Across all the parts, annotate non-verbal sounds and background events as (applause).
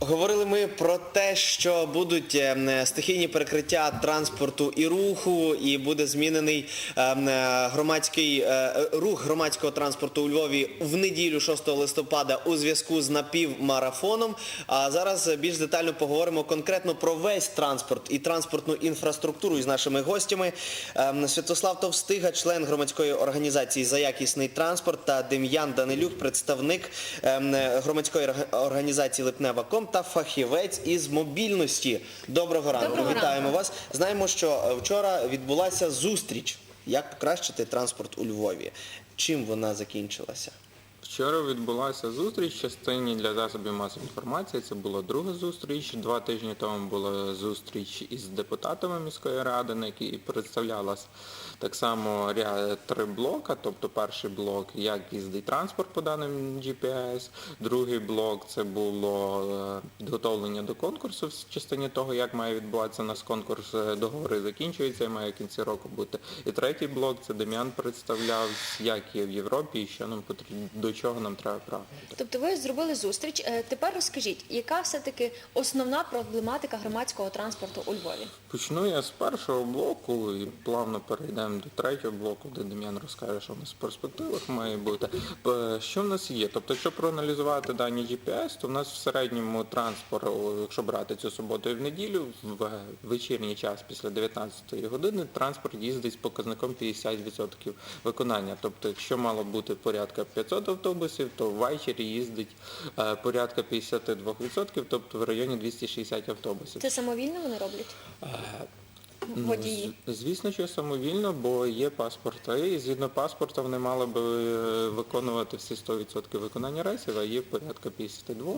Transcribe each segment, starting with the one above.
Говорили ми про те, що будуть е, стихійні перекриття транспорту і руху, і буде змінений е, е, громадський рух громадського транспорту у Львові в неділю 6 листопада у зв'язку з напівмарафоном. А зараз більш детально поговоримо конкретно про весь транспорт і транспортну інфраструктуру із нашими гостями. Святослав Товстига, член громадської організації за якісний транспорт, та Дем'ян Данилюк, представник громадської організації Липнева Ком та фахівець із мобільності. Доброго ранку. Доброго Вітаємо ранку. вас. Знаємо, що е, вчора відбулася зустріч, як покращити транспорт у Львові. Чим вона закінчилася? Вчора відбулася зустріч в частині для засобів масової інформації. Це була друга зустріч. Два тижні тому була зустріч із депутатами міської ради, на якій представлялась так само три блока. Тобто перший блок, як їздить транспорт по даним GPS, другий блок це було е, підготовлення до конкурсу в частині того, як має відбуватися нас конкурс, е, договори закінчуються і має в кінці року бути. І третій блок це Дем'ян представляв, як є в Європі і що нам потрібно, чого нам треба прагнути. Тобто ви зробили зустріч. Е, Тепер розкажіть, яка все-таки основна проблематика громадського транспорту у Львові? Почну я з першого блоку і плавно перейдемо до третього блоку, де Дем'ян розкаже, що в нас в перспективах має бути. Що в нас є? Тобто, якщо проаналізувати дані GPS, то в нас в середньому транспорт, якщо брати цю суботу і в неділю, в вечірній час після 19 години транспорт їздить з показником 50% виконання. Тобто, якщо мало бути порядка 500 автобусів, то ввечері їздить е, порядка 52%, тобто в районі 260 автобусів. Це самовільно вони роблять? Ну, Водії. Звісно, що самовільно, бо є паспорти, і згідно паспорта вони мали би е, виконувати всі 100% виконання рейсів, а є порядка 52.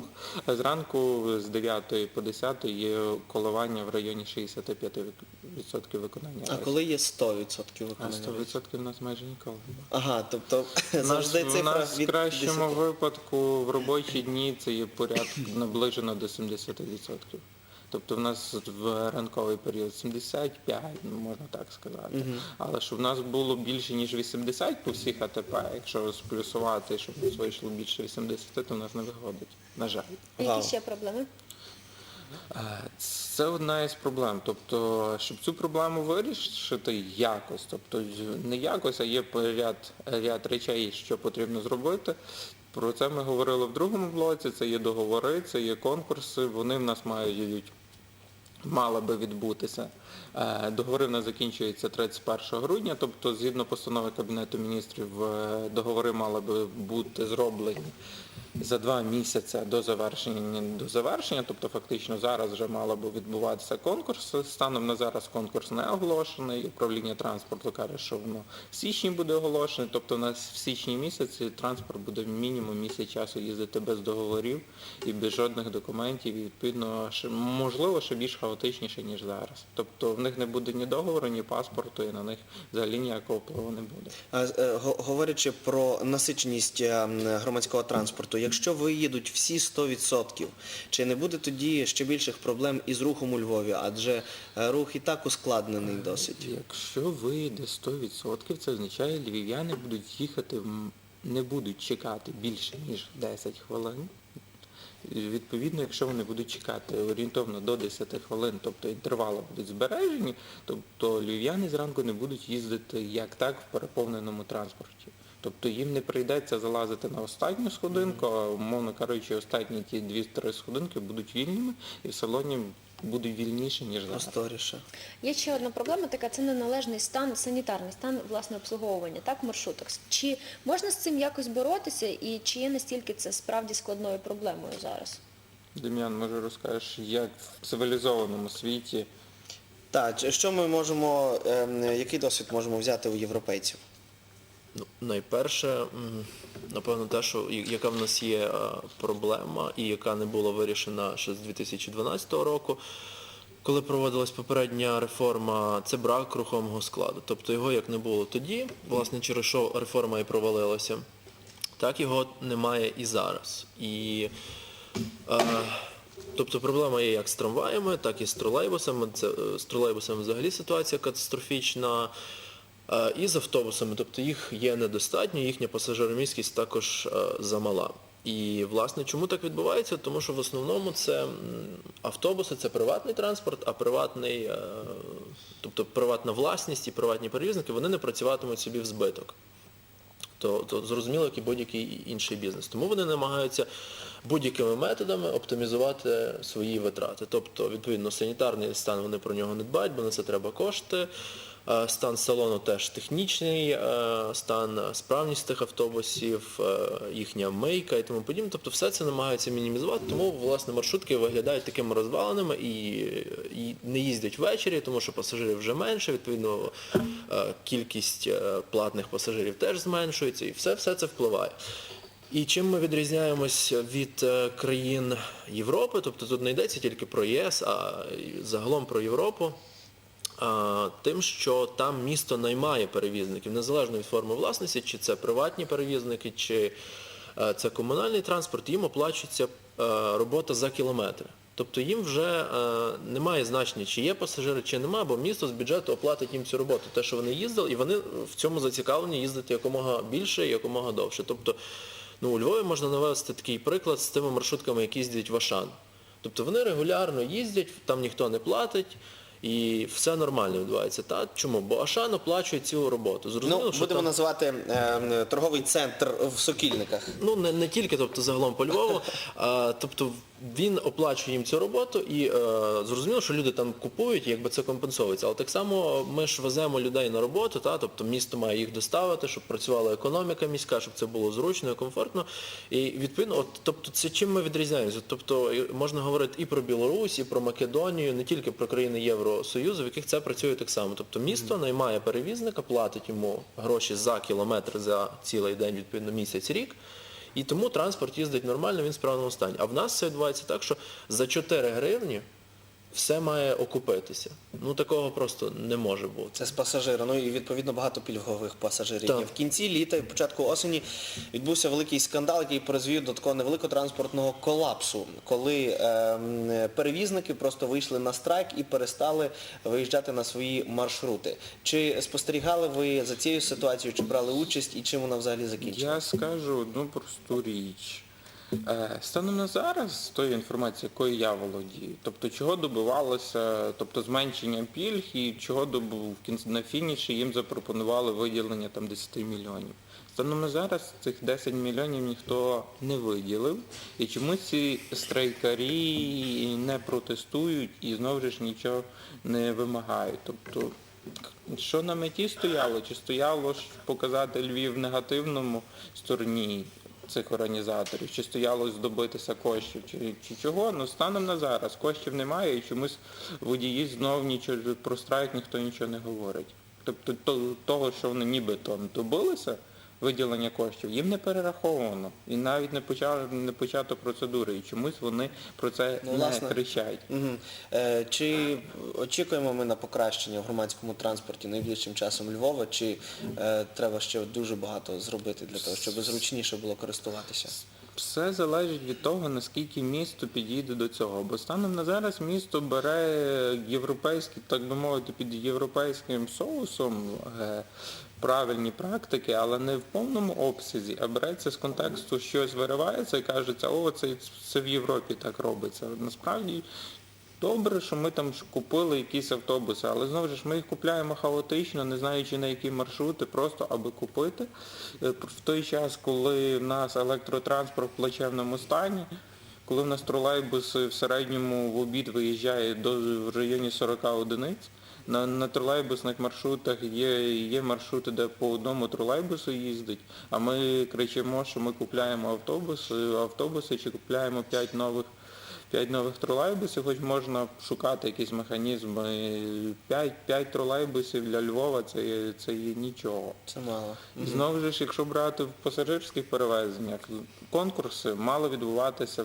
А зранку з 9 по 10 є коливання в районі 65% виконання А коли є 100% А виконання? 100% в нас майже ніколи. Ага, тобто (laughs) завжди у цифра нас в кращому 10. випадку в робочі дні це є порядок наближено до 70%. Тобто в нас в ранковий період 75, ну, можна так сказати. Але щоб в нас було більше, ніж 80 по всіх АТП, якщо сплюсувати, щоб у нас вийшло більше 80, то в нас не виходить. На жаль. Які ще проблеми? Е, Це одна із проблем. Тобто, щоб цю проблему вирішити якось, тобто не якось, а є ряд, ряд речей, що потрібно зробити. Про це ми говорили в другому блоці, це є договори, це є конкурси, вони в нас мають мала би відбутися. Е, Договори в нас закінчуються 31 грудня, тобто згідно постанови Кабінету міністрів е, договори мали би бути зроблені за два місяці до завершення до завершення, тобто фактично зараз вже мало би відбуватися конкурс. Станом на зараз конкурс не оголошений. Управління транспорту каже, що воно в січні буде оголошений. Тобто у нас в січні місяці транспорт буде мінімум місяць часу їздити без договорів і без жодних документів. І відповідно можливо ще більш хаотичніше ніж зараз. Тобто в них не буде ні договору, ні паспорту, і на них взагалі ніякого впливу не буде. А, е, го- Говорячи про насиченість е, громадського транспорту, якщо виїдуть всі 100%, чи не буде тоді ще більших проблем із рухом у Львові? Адже е, рух і так ускладнений досить. Якщо вийде 100%, це означає, львів'яни будуть їхати, не будуть чекати більше, ніж 10 хвилин. І, Відповідно, якщо вони будуть чекати орієнтовно до 10 хвилин, тобто інтервали будуть збережені, тобто львів'яни зранку не будуть їздити як так в переповненому транспорті. Тобто їм не прийдеться залазити на останню сходинку, а умовно кажучи, останні ті 2-3 сходинки будуть вільними і в салоні буде вільніше, ніж зараз. Просторіше. Є ще одна проблема така, це неналежний стан, санітарний стан власне обслуговування, так, маршруток. Чи можна з цим якось боротися і чи є настільки це справді складною проблемою зараз? Дем'ян, може розкажеш, як в цивілізованому світі Так, що ми можемо, ем, який досвід можемо взяти у європейців? Ну, найперше, напевно, те, що яка в нас є е, проблема і яка не була вирішена ще з 2012 року, коли проводилась попередня реформа, це брак рухомого складу. Тобто його як не було тоді, власне, через що реформа і провалилася, так його немає і зараз. І Е, Тобто проблема є як з трамваями, так і з тролейбусами. Це, е, з тролейбусами взагалі ситуація катастрофічна. Е, І з автобусами, тобто їх є недостатньо, їхня пасажироміськість також е, замала. І, власне, чому так відбувається? Тому що в основному це автобуси, це приватний транспорт, а приватний, е, тобто приватна власність і приватні перевізники, вони не працюватимуть собі в збиток. То, то зрозуміло, як і будь-який інший бізнес. Тому вони намагаються будь-якими методами оптимізувати свої витрати. Тобто, відповідно, санітарний стан вони про нього не дбають, бо на це треба кошти. Е, Стан салону теж технічний, е, стан справність тих автобусів, е, їхня мийка і тому подібне. Тобто все це намагаються мінімізувати, тому власне маршрутки виглядають такими розваленими і, не їздять ввечері, тому що пасажирів вже менше, відповідно е, кількість е, платних пасажирів теж зменшується, і все, все це впливає. І чим ми відрізняємось від е, країн Європи, тобто тут не йдеться тільки про ЄС, а загалом про Європу, тим, що там місто наймає перевізників, незалежно від форми власності, чи це приватні перевізники, чи е, це комунальний транспорт, їм оплачується е, робота за кілометри. Тобто їм вже е, немає значення, чи є пасажири, чи немає, бо місто з бюджету оплатить їм цю роботу. Те, що вони їздили, і вони в цьому зацікавлені їздити якомога більше і якомога довше. Тобто, ну, у Львові можна навести такий приклад з тими маршрутками, які їздять в Ашан. Тобто вони регулярно їздять, там ніхто не платить. І все нормально відбувається. Та? Чому? Бо Ашан оплачує цю роботу. Зрозуміло, Ну, що будемо там... називати е, торговий центр в Сокільниках. Ну, не, не тільки, тобто загалом по Львову. (laughs) А, тобто він оплачує їм цю роботу і е, зрозуміло, що люди там купують, і якби це компенсовується. Але так само ми ж веземо людей на роботу, та, тобто місто має їх доставити, щоб працювала економіка міська, щоб це було зручно і комфортно. І відповідно, от, тобто це чим ми відрізняємося? Тобто можна говорити і про Білорусь, і про Македонію, не тільки про країни Євросоюзу, в яких це працює так само. Тобто місто наймає перевізника, платить йому гроші за кілометр за цілий день, відповідно, місяць рік. І тому транспорт їздить нормально, він в справному стані. А в нас це відбувається так, що за 4 гривні все має окупитися. Ну такого просто не може бути. Це з пасажира. Ну і відповідно багато пільгових пасажирів. Так. В кінці літа і початку осені відбувся великий скандал, який призвів до такого невеликого транспортного колапсу, коли ем, перевізники просто вийшли на страйк і перестали виїжджати на свої маршрути. Чи спостерігали ви за цією ситуацією, чи брали участь і чим вона взагалі закінчилася? Я скажу одну просту річ. Е, Станом на зараз, з тої інформації, якою я володію, тобто чого добивалося, тобто зменшення пільг і чого добув на фініші їм запропонували виділення там 10 мільйонів. Станом на зараз цих 10 мільйонів ніхто не виділив, і чомусь ці страйкарі не протестують і знову ж нічого не вимагають. Тобто що на меті стояло? Чи стояло ж показати Львів в негативному стороні цих організаторів? Чи стояло здобитися коштів? Чи, чи чого? Ну станом на зараз коштів немає і чомусь водії знов нічого про страйк ніхто нічого не говорить. Тобто то- того, що вони нібито добилися, виділення коштів, їм не перераховано. І навіть не почали не почато процедури. І чомусь вони про це Ну, не власне. кричать. Угу. Е, Чи очікуємо ми на покращення в громадському транспорті найближчим часом Львова, чи е, треба ще дуже багато зробити для того, щоб зручніше було користуватися? Все залежить від того, наскільки місто підійде до цього. Бо станом на зараз місто бере європейські, так би мовити, під європейським соусом е, правильні практики, але не в повному обсязі, а береться з контексту щось виривається і кажеться, о, це, це в Європі так робиться. Насправді Добре, що ми там купили якісь автобуси, але знову ж ми їх купляємо хаотично, не знаючи на які маршрути, просто аби купити. Е, В той час, коли в нас електротранспорт в плачевному стані, коли в нас тролейбус в середньому в обід виїжджає до в районі 40 одиниць, на, на тролейбусних маршрутах є, є маршрути, де по одному тролейбусу їздить, а ми кричимо, що ми купляємо автобуси, автобуси чи купляємо 5 нових 5 нових тролейбусів, хоч можна шукати якісь механізми. 5, 5 тролейбусів для Львова це є, це є нічого. Це мало. Знову ж, якщо брати в пасажирських перевезеннях, конкурси мали відбуватися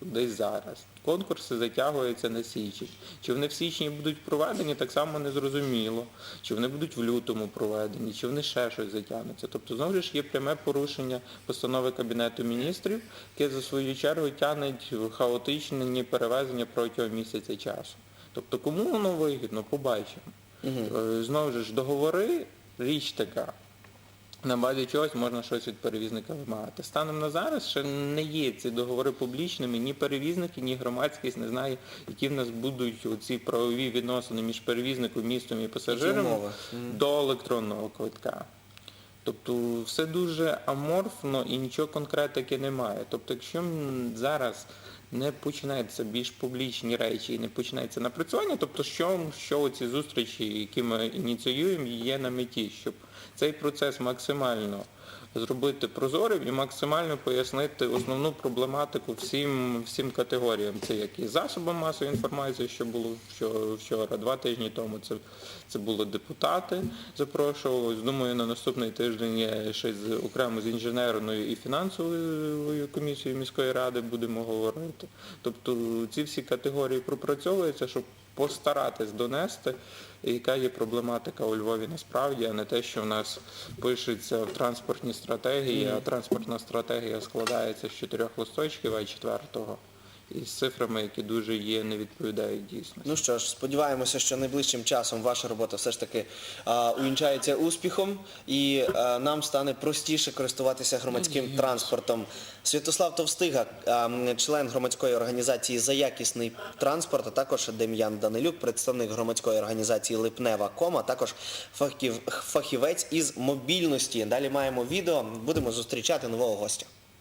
десь зараз. Конкурси затягуються на січень. Чи вони в січні будуть проведені, так само незрозуміло. Чи вони будуть в лютому проведені, чи вони ще щось затягнуться. Тобто знову ж є пряме порушення постанови Кабінету міністрів, яке за свою чергу тягне хаотичні перевезення протягом місяця часу. Тобто кому воно вигідно, побачимо. Е, Знову ж договори, річ така. На базі чогось можна щось від перевізника вимагати. Станом на зараз ще не є ці договори публічними, ні перевізники, ні громадськість не знає, які в нас будуть ці правові відносини між перевізником, містом і пасажирами умови? до електронного квитка. Тобто все дуже аморфно і нічого конкретики немає. Тобто, якщо зараз не починаються більш публічні речі і не починається напрацювання, тобто що, що ці зустрічі, які ми ініціюємо, є на меті, щоб цей процес максимально зробити прозорим і максимально пояснити основну проблематику всім, всім категоріям. Це як і засобам масової інформації, що було вчора, два тижні тому. Це, це були депутати, запрошувалось. Думаю, на наступний тиждень я ще з окремо з інженерною і фінансовою комісією міської ради будемо говорити. Тобто ці всі категорії пропрацьовуються, щоб постаратись донести, яка є проблематика у Львові насправді, а не те, що в нас пишеться в транспортній стратегії, а транспортна стратегія складається з чотирьох листочків, а четвертого. І з цифрами, які дуже є, не відповідають дійсності. Ну що ж, сподіваємося, що найближчим часом ваша робота все ж таки а, увінчається успіхом і а, нам стане простіше користуватися громадським транспортом. Святослав Товстига, а, член громадської організації за якісний транспорт, а також Дем'ян Данилюк, представник громадської організації Липнева Кома, також фахів, фахівець із мобільності. Далі маємо відео. Будемо зустрічати нового гостя.